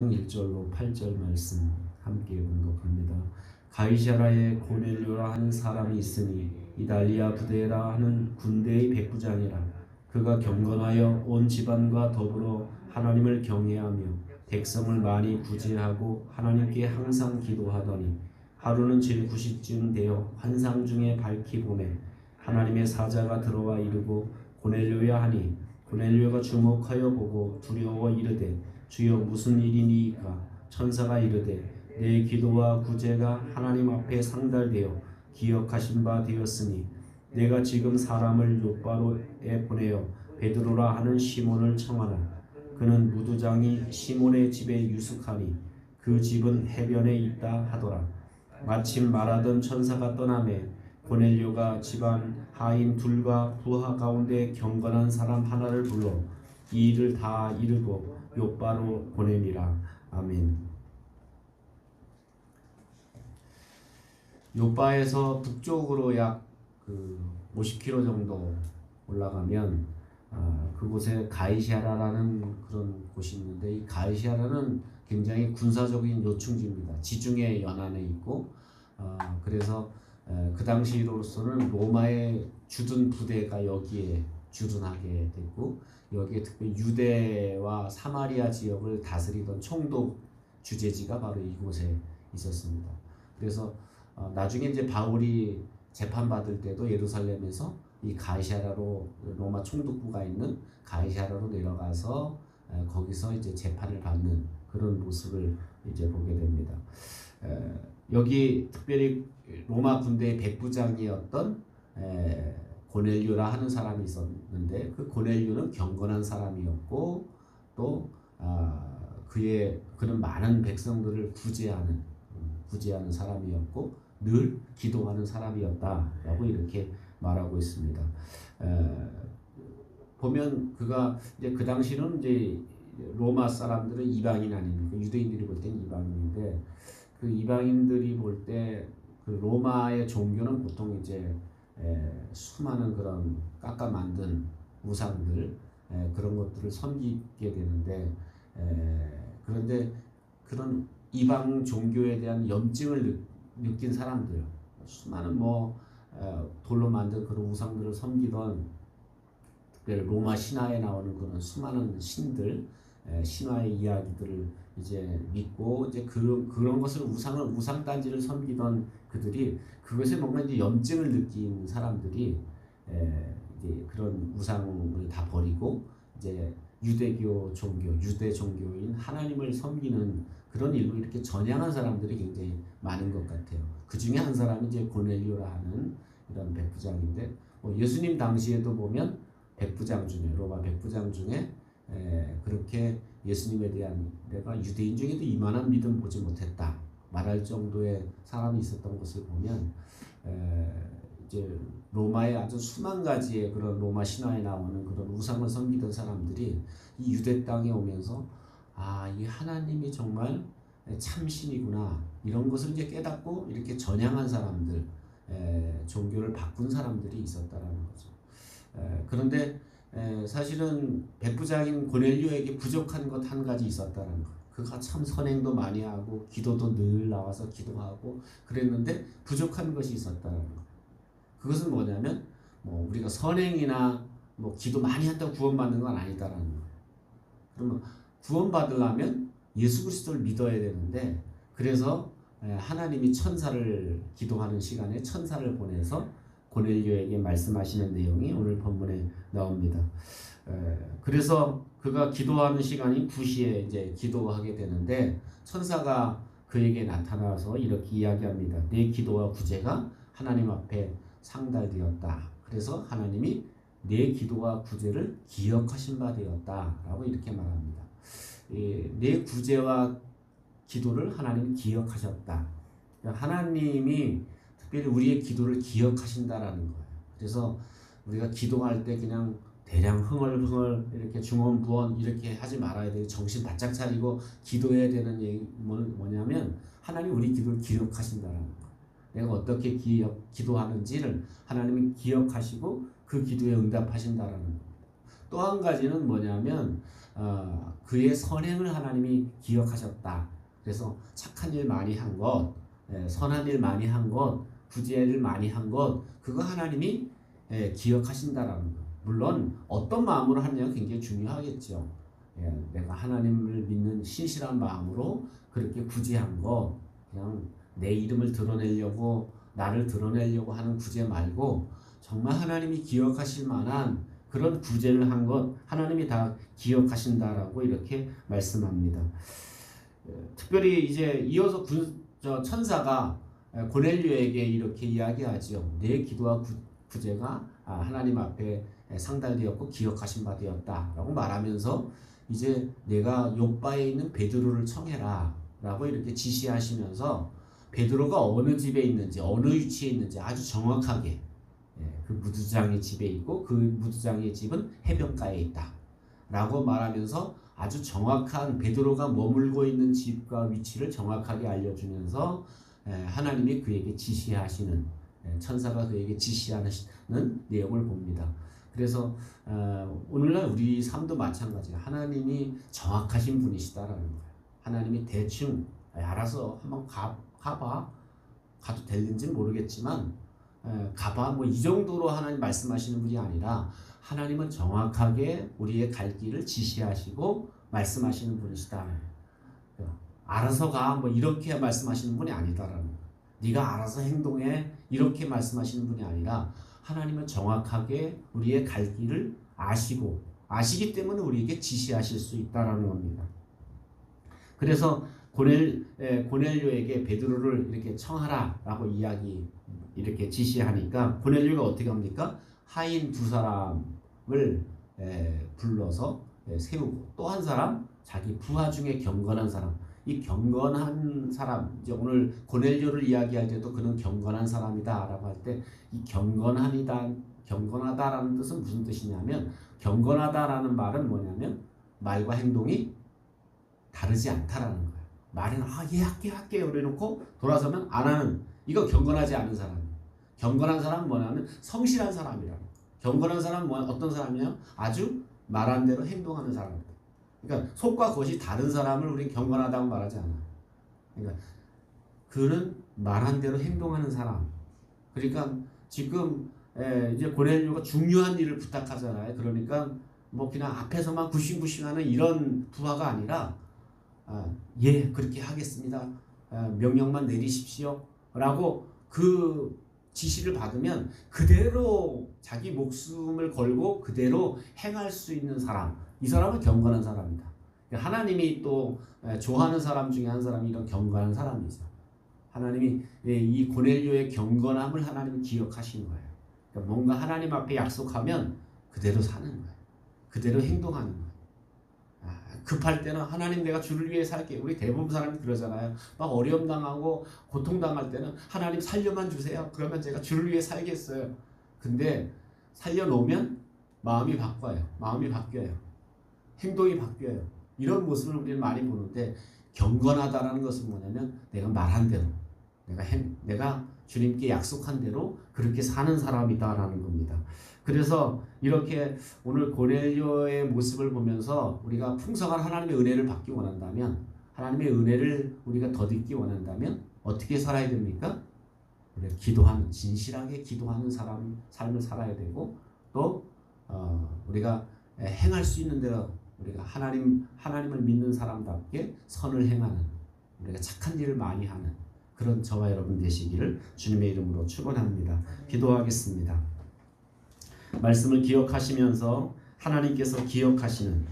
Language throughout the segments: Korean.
1절로 8절 말씀 함께 공독합니다. 가이샤라에 고넬료라 하는 사람이 있으니 이달리아 부대라 하는 군대의 백부장이라 그가 경건하여 온 집안과 더불어 하나님을 경외하며 백성을 많이 구제하고 하나님께 항상 기도하더니 하루는 질구시쯤 되어 환상 중에 밝히 보매 하나님의 사자가 들어와 이르고 고넬료야 하니 고넬료가 주목하여 보고 두려워 이르되 주여 무슨 일이니까 천사가 이르되 내 기도와 구제가 하나님 앞에 상달되어 기억하신 바 되었으니 내가 지금 사람을 요바로에 보내어 베드로라 하는 시몬을 청하나 그는 무두장이 시몬의 집에 유숙하니 그 집은 해변에 있다 하더라. 마침 말하던 천사가 떠나매 고넬료가 집안 하인 둘과 부하 가운데 경건한 사람 하나를 불러 이 일을 다 이르고 요바로 보내니라. 아멘. 요바에서 북쪽으로 약 그 50km 정도 올라가면 아, 그곳에 가이시아라라는 그런 곳이 있는데 이 가이시아라는 굉장히 군사적인 요충지입니다. 지중해 연안에 있고 아, 그래서 에, 그 당시로서는 로마의 주둔 부대가 여기에 주둔하게 됐고 여기에 특히 유대와 사마리아 지역을 다스리던 총독 주재지가 바로 이곳에 있었습니다. 그래서 어, 나중에 이제 바울이 재판 받을 때도 예루살렘에서 이 가이샤라로 로마 총독부가 있는 가이샤라로 내려가서 에, 거기서 이제 재판을 받는 그런 모습을 이제 보게 됩니다. 에, 여기 특별히 로마 군대의 백부장이었던 에, 고넬료라 하는 사람이 있었는데 그 고넬료는 경건한 사람이었고 또 아, 그의 그는 많은 백성들을 구제하는 음, 구제하는 사람이었고 늘 기도하는 사람이었다라고 이렇게 말하고 있습니다. 에, 보면 그가 이제 그 당시는 이제 로마 사람들은 이방인 아닙니까? 유대인들이 볼 때는 이방인인데 그 이방인들이 볼 때 그 로마의 종교는 보통 이제 에, 수많은 그런 깎아 만든 우상들 에, 그런 것들을 섬기게 되는데 에, 그런데 그런 이방 종교에 대한 염증을 느, 느낀 사람들 수많은 뭐 어, 돌로 만든 그런 우상들을 섬기던 로마 신화에 나오는 그런 수많은 신들 에, 신화의 이야기들을 이제 믿고 이제 그런 그런 것을 우상을 우상 단지를 섬기던 그들이 그것에 뭔가 이제 염증을 느낀 사람들이 에, 이제 그런 우상을 다 버리고 이제 유대교 종교, 유대 종교인 하나님을 섬기는 그런 일로 이렇게 전향한 사람들이 굉장히 많은 것 같아요. 그 중에 한 사람이 이제 고넬료라 하는 이런 백부장인데 뭐 예수님 당시에도 보면 백부장 중에 로마 백부장 중에 에, 그렇게 예수님에 대한 내가 유대인 중에도 이만한 믿음 보지 못했다 말할 정도의 사람이 있었던 것을 보면 에, 이제 로마의 아주 수만 가지의 그런 로마 신화에 나오는 그런 우상을 섬기던 사람들이 이 유대 땅에 오면서 아, 이 하나님이 정말 참신이구나 이런 것을 이제 깨닫고 이렇게 전향한 사람들 에, 종교를 바꾼 사람들이 있었다라는 거죠. 에, 그런데 에, 사실은 백부장인 고넬료에게 부족한 것 한 가지 있었다는 거. 그가 참 선행도 많이 하고 기도도 늘 나와서 기도하고 그랬는데 부족한 것이 있었다는 거. 그것은 뭐냐면 뭐 우리가 선행이나 뭐 기도 많이 한다고 구원받는 건 아니다라는 거. 그러면 구원받으려면 예수 그리스도를 믿어야 되는데 그래서 하나님이 천사를 기도하는 시간에 천사를 보내서 고넬료에게 말씀하시는 내용이 오늘 본문에 나옵니다. 그래서 그가 기도하는 시간이 9시에 이제 기도하게 되는데 천사가 그에게 나타나서 이렇게 이야기합니다. 내 기도와 구제가 하나님 앞에 상달되었다. 그래서 하나님이 내 기도와 구제를 기억하신 바 되었다라고 이렇게 말합니다. 내 구제와 기도를 하나님 기억하셨다. 그러니까 하나님이 특별히 우리의 기도를 기억하신다라는 거예요. 그래서 우리가 기도할 때 그냥 대량 흥얼흥얼 이렇게 중언부언 이렇게 하지 말아야 돼요. 정신 바짝 차리고 기도해야 되는 얘기 뭐냐면 하나님 우리 기도를 기억하신다라는 거. 내가 어떻게 기억, 기도하는지를 하나님이 기억하시고 그 기도에 응답하신다라는 거. 또한 가지는 뭐냐면 어, 그의 선행을 하나님이 기억하셨다. 그래서 착한 일 많이 한 것, 예, 선한 일 많이 한 것, 구제를 많이 한 것, 그거 하나님이 예, 기억하신다라는 거. 물론 어떤 마음으로 하느냐가 굉장히 중요하겠죠. 예, 내가 하나님을 믿는 신실한 마음으로 그렇게 구제한 것, 그냥 내 이름을 드러내려고 나를 드러내려고 하는 구제 말고 정말 하나님이 기억하실 만한 그런 구제를 한 것 하나님이 다 기억하신다라고 이렇게 말씀합니다. 예, 특별히 이제 이어서 군, 저 천사가 고넬료에게 이렇게 이야기하지요. 내 기도와 구, 구제가 아, 하나님 앞에 상달되었고 기억하신 바 되었다라고 말하면서 이제 내가 요바에 있는 베드로를 청해라라고 이렇게 지시하시면서 베드로가 어느 집에 있는지 어느 위치에 있는지 아주 정확하게 예, 그 무두장의 집에 있고 그 무두장의 집은 해변가에 있다라고 말하면서 아주 정확한 베드로가 머물고 있는 집과 위치를 정확하게 알려주면서 예, 하나님이 그에게 지시하시는 예, 천사가 그에게 지시하는 내용을 봅니다. 그래서 어, 오늘날 우리 삶도 마찬가지예요. 하나님이 정확하신 분이시다라는 거예요. 하나님이 대충 알아서 한번 가, 가봐 가도 될는지 모르겠지만 에, 가봐 뭐 이 정도로 하나님 말씀하시는 분이 아니라 하나님은 정확하게 우리의 갈 길을 지시하시고 말씀하시는 분이시다. 알아서 가 뭐 이렇게 말씀하시는 분이 아니다라는 네가 알아서 행동해 이렇게 말씀하시는 분이 아니라 하나님은 정확하게 우리의 갈 길을 아시고 아시기 때문에 우리에게 지시하실 수 있다라는 겁니다. 그래서 고넬 고넬료에게 베드로를 이렇게 청하라라고 이야기 이렇게 지시하니까 고넬료가 어떻게 합니까? 하인 두 사람을 에, 불러서 에, 세우고 또 한 사람 자기 부하 중에 경건한 사람 이 경건한 사람 이제 오늘 고넬료를 이야기할 때도 그는 경건한 사람이다라고 할 때 이 경건한이다 경건하다라는 뜻은 무슨 뜻이냐면 경건하다라는 말은 뭐냐면 말과 행동이 다르지 않다라는 거예요. 말은 아예 할게 할게 그래놓고 돌아서면 안 하는 이거 경건하지 않은 사람. 경건한 사람은 뭐냐면 성실한 사람이라. 경건한 사람은 뭐 어떤 사람이냐? 아주 말한 대로 행동하는 사람입니다. 그러니까 속과 겉이 다른 사람을 우리는 경건하다고 말하지 않아. 그러니까 그는 말한 대로 행동하는 사람. 그러니까 지금 이제 고넬료가 중요한 일을 부탁하잖아요. 그러니까 뭐 그냥 앞에서만 구신구신하는 이런 부하가 아니라 아, 예 그렇게 하겠습니다. 아, 명령만 내리십시오. 라고 그 지시를 받으면 그대로 자기 목숨을 걸고 그대로 행할 수 있는 사람. 이 사람은 경건한 사람이다. 하나님이 또 좋아하는 사람 중에 한 사람이 이런 경건한 사람이죠. 하나님이 이 고넬료의 경건함을 하나님이 기억하신 거예요. 그러니까 뭔가 하나님 앞에 약속하면 그대로 사는 거예요. 그대로 행동하는 거예요. 아, 급할 때는 하나님 내가 주를 위해 살게. 우리 대부분 사람이 그러잖아요. 막 어려움 당하고 고통 당할 때는 하나님 살려만 주세요. 그러면 제가 주를 위해 살겠어요. 근데 살려놓으면 마음이 바꿔요. 마음이 바뀌어요. 행동이 바뀌어요. 이런 모습을 우리는 많이 보는데 경건하다라는 것은 뭐냐면 내가 말한 대로 내가 행, 내가 주님께 약속한 대로 그렇게 사는 사람이다라는 겁니다. 그래서 이렇게 오늘 고넬료의 모습을 보면서 우리가 풍성한 하나님의 은혜를 받기 원한다면 하나님의 은혜를 우리가 덧입기 원한다면 어떻게 살아야 됩니까? 우리가 기도하는 진실하게 기도하는 사람 삶을 살아야 되고 또 어, 우리가 행할 수 있는 대로 우리가 하나님 하나님을 믿는 사람답게 선을 행하는 우리가 착한 일을 많이 하는 그런 저와 여러분 되시기를 주님의 이름으로 축원합니다. 기도하겠습니다. 말씀을 기억하시면서 하나님께서 기억하시는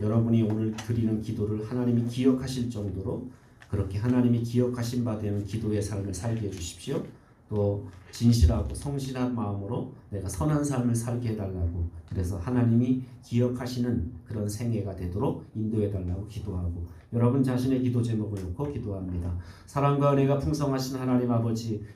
여러분이 오늘 드리는 기도를 하나님이 기억하실 정도로 그렇게 하나님이 기억하신 바 되는 기도의 삶을 살게 해 주십시오. 또 진실하고 성실한 마음으로 내가 선한 삶을 살게 해달라고 그래서 하나님이 기억하시는 그런 생애가 되도록 인도해달라고 기도하고 여러분 자신의 기도 제목을 놓고 기도합니다. 사랑과 은혜가 풍성하신 하나님 아버지